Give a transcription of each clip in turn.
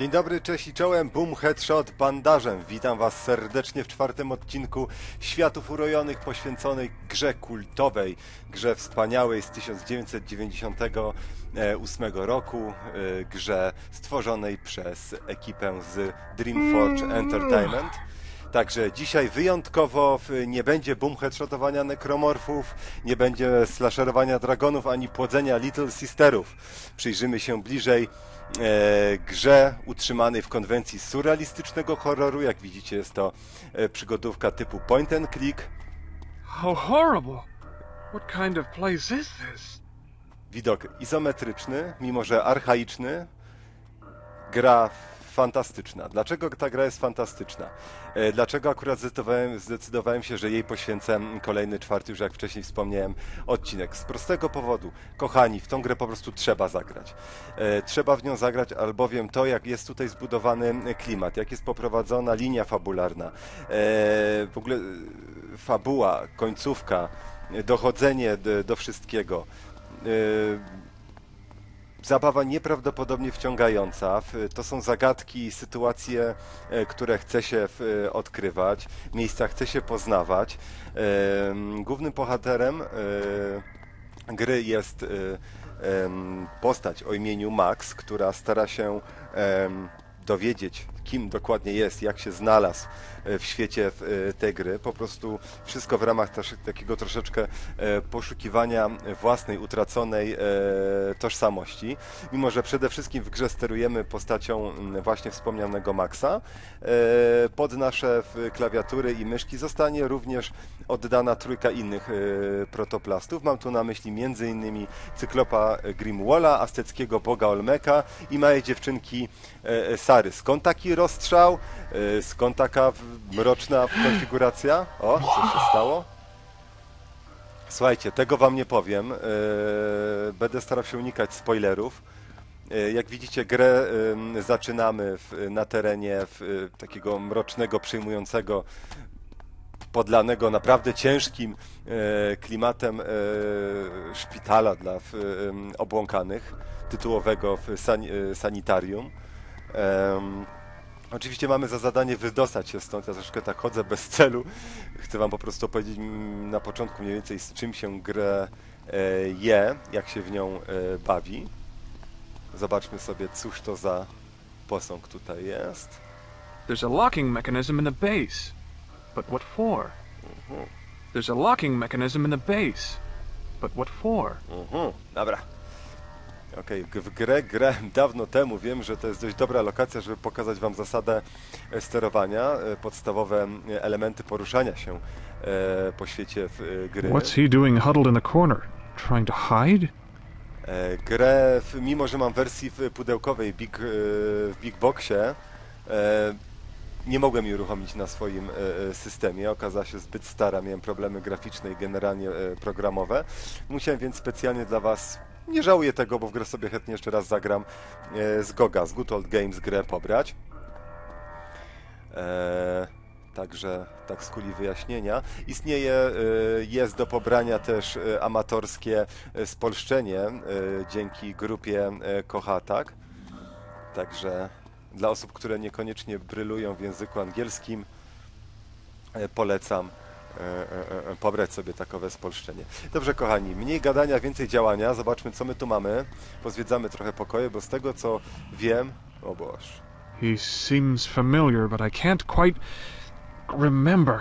Dzień dobry, cześć i czołem, Boom Headshot bandażem. Witam Was serdecznie w czwartym odcinku Światów Urojonych poświęconej grze kultowej, grze wspaniałej z 1998 roku, e, grze stworzonej przez ekipę z Dreamforge Entertainment. Także dzisiaj wyjątkowo nie będzie boom headshotowania nekromorfów, nie będzie slasherowania dragonów, ani płodzenia Little Sisterów. Przyjrzymy się bliżej e, grze utrzymanej w konwencji surrealistycznego horroru. Jak widzicie jest to e, przygodówka typu point and click. How horrible! What kind of place is this? Widok izometryczny, mimo że archaiczny. Gra fantastyczna. Dlaczego ta gra jest fantastyczna? E, Dlaczego akurat zdecydowałem, zdecydowałem się, że jej poświęcę kolejny, czwarty, już jak wcześniej wspomniałem, odcinek? Z prostego powodu. Kochani, w tą grę po prostu trzeba zagrać. E, Trzeba w nią zagrać, albowiem to, jak jest tutaj zbudowany klimat, jak jest poprowadzona linia fabularna, e, w ogóle fabuła, końcówka, dochodzenie do, do wszystkiego. Zabawa nieprawdopodobnie wciągająca. To są zagadki, sytuacje, e, które chce się e, odkrywać, miejsca chce się poznawać. Głównym bohaterem e, gry jest postać o imieniu Max, która stara się dowiedzieć, kim dokładnie jest, jak się znalazł e, w świecie e, tej gry. Po prostu wszystko w ramach też, takiego troszeczkę e, poszukiwania własnej utraconej tożsamości. Mimo, że przede wszystkim w grze sterujemy postacią m, właśnie wspomnianego Maxa, pod nasze klawiatury i myszki zostanie również oddana trójka innych protoplastów. Mam tu na myśli m.in. cyklopa Grimwalla, azteckiego boga Olmeka i małej dziewczynki Sary. Skąd taki rozstrzał? Skąd taka w- mroczna konfiguracja? O, co się stało? Słuchajcie, tego wam nie powiem. E, Będę starał się unikać spoilerów. E, Jak widzicie, grę zaczynamy na terenie takiego mrocznego, przejmującego, podlanego naprawdę ciężkim klimatem szpitala dla obłąkanych, tytułowego sanitarium. Oczywiście mamy za zadanie wydostać się stąd. Ja troszkę tak chodzę bez celu. Chcę Wam po prostu opowiedzieć mm, na początku mniej więcej z czym się grę e, je, jak się w nią e, bawi. Zobaczmy sobie, cóż to za posąg tutaj jest. There's a locking mechanism in the base. But what for? There's a locking mechanism in the base. But what for? Mhm, dobra. Okej, g- w grę grałem dawno temu. Wiem, że to jest dość dobra lokacja, żeby pokazać Wam zasadę e, sterowania, e, podstawowe elementy poruszania się e, po świecie w, gry. What's he doing huddled in the corner? Trying to hide? Grę, mimo że mam wersji w pudełkowej Big, w Big Boxie, nie mogłem jej uruchomić na swoim systemie. Okazała się zbyt stara, miałem problemy graficzne i generalnie programowe. Musiałem więc specjalnie dla Was, nie żałuję tego, bo w grę sobie chętnie jeszcze raz zagram, e, z Goga, z Good Old Games grę pobrać. E, Także tak z kuli wyjaśnienia. Istnieje, e, jest do pobrania też amatorskie spolszczenie dzięki grupie Kohatak. Także dla osób, które niekoniecznie brylują w języku angielskim, polecam pobrać sobie takowe spolszczenie. Dobrze, kochani, mniej gadania, więcej działania. Zobaczmy, co my tu mamy. Pozwiedzamy trochę pokoje, bo z tego, co wiem... O Boże. He seems familiar, but I can't quite remember.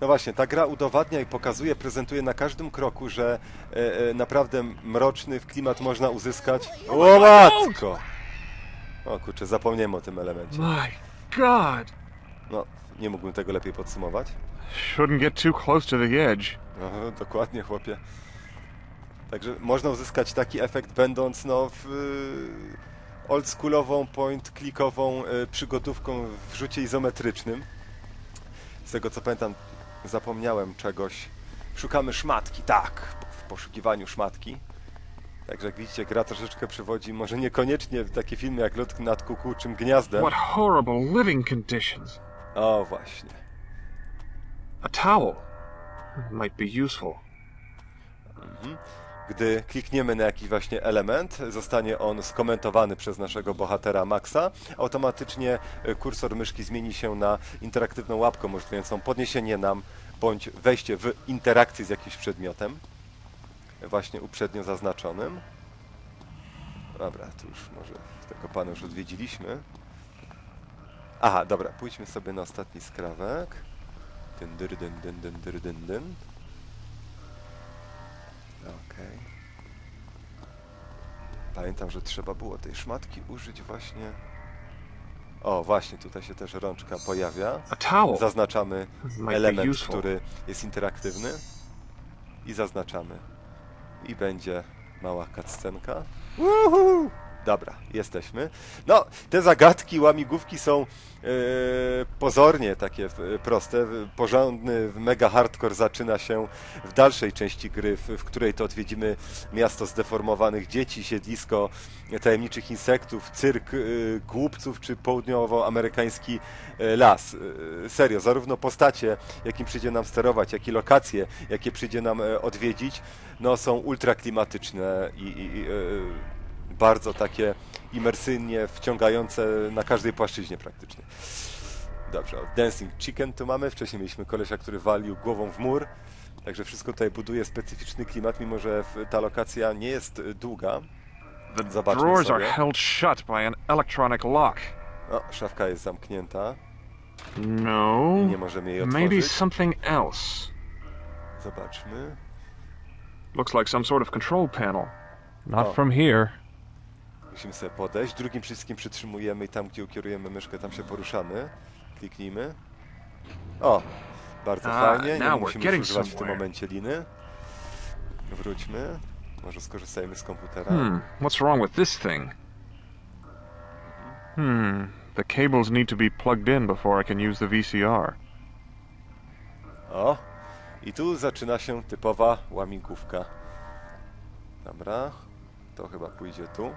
No właśnie, ta gra udowadnia i pokazuje, prezentuje na każdym kroku, że e, e, naprawdę mroczny klimat można uzyskać. O matko! O kurczę, zapomniałem o tym elemencie. My God! No, nie mógłbym tego lepiej podsumować. Shouldn't get too close to the edge. No, dokładnie, chłopie. Także można uzyskać taki efekt, będąc no w y, oldschoolową, point-clickową y, przygodówką w rzucie izometrycznym. Z tego co pamiętam, zapomniałem czegoś. Szukamy szmatki, tak, w poszukiwaniu szmatki. Także jak widzicie, gra troszeczkę przywodzi, może niekoniecznie w takie filmy jak Lot nad kukułczym gniazdem. What horrible living conditions. O, właśnie. A towel. Might be useful. Gdy klikniemy na jakiś właśnie element, zostanie on skomentowany przez naszego bohatera Maxa. Automatycznie e, kursor myszki zmieni się na interaktywną łapkę umożliwiającą podniesienie nam bądź wejście w interakcję z jakimś przedmiotem, właśnie uprzednio zaznaczonym. Dobra, tu już może tego pana już odwiedziliśmy. Aha, dobra, pójdźmy sobie na ostatni skrawek. Dyn, dyry, dyn, dyn, dyn, dyn, dyn. Okej. Pamiętam, że trzeba było tej szmatki użyć właśnie... O, właśnie, tutaj się też rączka pojawia. Zaznaczamy element, który jest interaktywny i zaznaczamy. I będzie mała cutscenka. Woohoo! Dobra, jesteśmy. No, te zagadki, łamigłówki są e, pozornie takie proste. Porządny mega hardcore zaczyna się w dalszej części gry, w, w której to odwiedzimy miasto zdeformowanych dzieci, siedlisko tajemniczych insektów, cyrk e, głupców czy południowoamerykański e, las. Serio, zarówno postacie, jakim przyjdzie nam sterować, jak i lokacje, jakie przyjdzie nam odwiedzić, no są ultra klimatyczne i, i, bardzo takie imersyjnie wciągające na każdej płaszczyźnie praktycznie. Dobrze, o, Dancing Chicken tu mamy. Wcześniej mieliśmy kolesia, który walił głową w mur. Także wszystko tutaj buduje specyficzny klimat, mimo że ta lokacja nie jest długa. Zobaczmy drawers are sobie. held shut by an electronic lock. O, szafka jest zamknięta. No. Nie możemy jej Maybe otworzyć. something else. Zobaczmy. Looks like some sort of control panel. Not Oh. from here. Musimy sobie podejść. Drugim przyciskiem przytrzymujemy i tam, gdzie ukierujemy myszkę, tam się poruszamy. Kliknijmy. O, bardzo Ah, fajnie. Nie now we're musimy już getting używać w tym somewhere. momencie liny. Wróćmy. Może skorzystajmy z komputera. Hmm, what's wrong with this thing? Hmm, the cables need to be plugged in before I can use the VCR. O, i tu zaczyna się typowa łamigłówka. Dobra, to chyba pójdzie tu.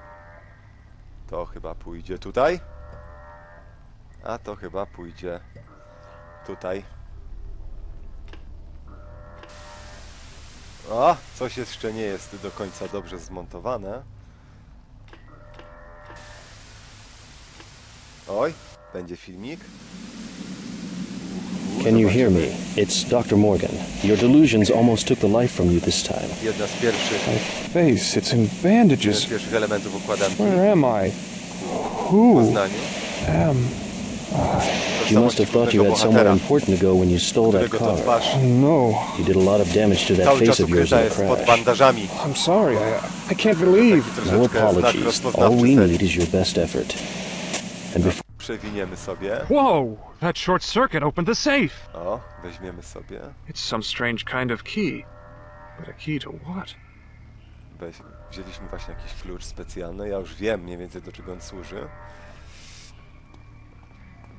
To chyba pójdzie tutaj. A to chyba pójdzie tutaj. O, coś jeszcze nie jest do końca dobrze zmontowane. Oj, będzie filmik. Can you hear me? It's Dr. Morgan. Your delusions almost took the life from you this time. Pierwszych Face, it's in bandages. pierwszych elementów układanki Where am I? Who am You must have thought you had somewhere important to go when you stole that car. No, You did a lot of damage to that face of yours in the crash. I'm sorry. I, I can't believe. No apologies. All we need is your best effort. And before Przewiniemy sobie. Whoa! That short circuit opened the safe. O, weźmiemy sobie. It's some strange kind of key. But a key to what? Weź, wzięliśmy właśnie jakiś klucz specjalny. Ja już wiem mniej więcej do czego on służy.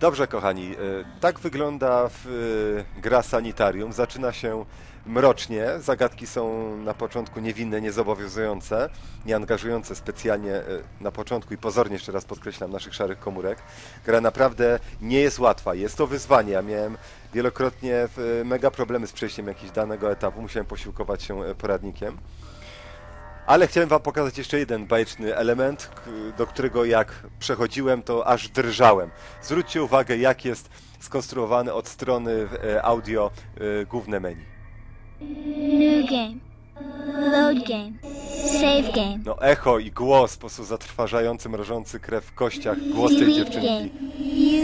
Dobrze, kochani, e, tak wygląda e, gra Sanitarium. Zaczyna się mrocznie. Zagadki są na początku niewinne, niezobowiązujące, nie angażujące specjalnie e, na początku i pozornie jeszcze raz podkreślam naszych szarych komórek. Gra naprawdę nie jest łatwa. Jest to wyzwanie. Ja miałem wielokrotnie mega problemy z przejściem jakiegoś danego etapu. Musiałem posiłkować się poradnikiem. Ale chciałem wam pokazać jeszcze jeden bajeczny element, do którego jak przechodziłem, to aż drżałem. Zwróćcie uwagę, jak jest skonstruowane od strony e, audio e, główne menu. New game. Load game. Save game. No echo i głos, po prostu zatrważający, mrożący krew w kościach, głos tej dziewczynki.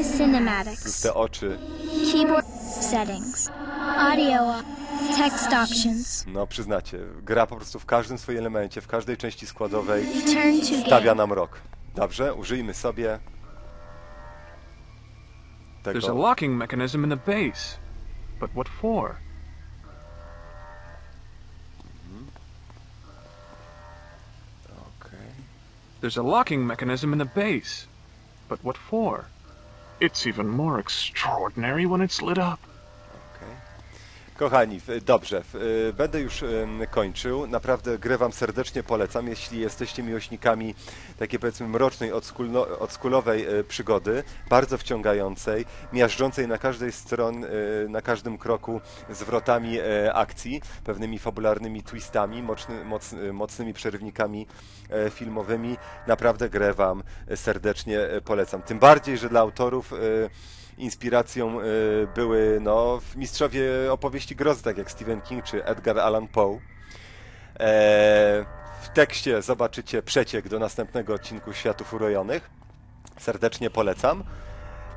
Use cinematics. te oczy. Keyboard settings. Audio. Text options. No przyznacie, gra po prostu w każdym swoim elemencie, w każdej części składowej Return to stawia game. nam rok. Dobrze, użyjmy sobie There's a tego. locking mechanism in the base. But what for? Mhm. Okej. There's a locking mechanism in the base. But what for? It's even more extraordinary when it's lit up. Kochani, dobrze, y, będę już kończył. Naprawdę grę Wam serdecznie polecam, jeśli jesteście miłośnikami takiej powiedzmy mrocznej, odskulno, odskulowej y, przygody, bardzo wciągającej, miażdżącej na każdej stron, y, na każdym kroku zwrotami akcji, pewnymi fabularnymi twistami, mocny, moc, mocnymi przerywnikami e, filmowymi. Naprawdę grę Wam serdecznie polecam. Tym bardziej, że dla autorów inspiracją y, były no, mistrzowie opowieści grozy, tak jak Stephen King czy Edgar Allan Poe. E, w tekście zobaczycie przeciek do następnego odcinku Światów Urojonych. Serdecznie polecam.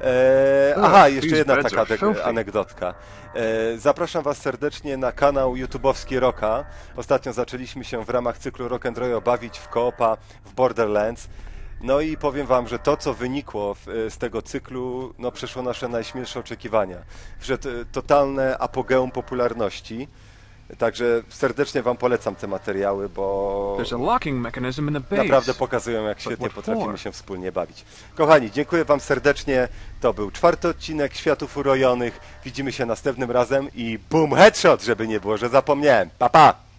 E, aha, jeszcze jedna taka anegdotka. E, zapraszam Was serdecznie na kanał YouTube'owski Roka. Ostatnio zaczęliśmy się w ramach cyklu Rock and Roll bawić w koopa w Borderlands. No i powiem Wam, że to, co wynikło w, z tego cyklu, no przeszło nasze najśmielsze oczekiwania. Że to, totalne apogeum popularności. Także serdecznie Wam polecam te materiały, bo naprawdę pokazują, jak świetnie potrafimy się wspólnie bawić. Kochani, dziękuję Wam serdecznie. To był czwarty odcinek Światów Urojonych. Widzimy się następnym razem i boom, headshot, żeby nie było, że zapomniałem. Pa, pa!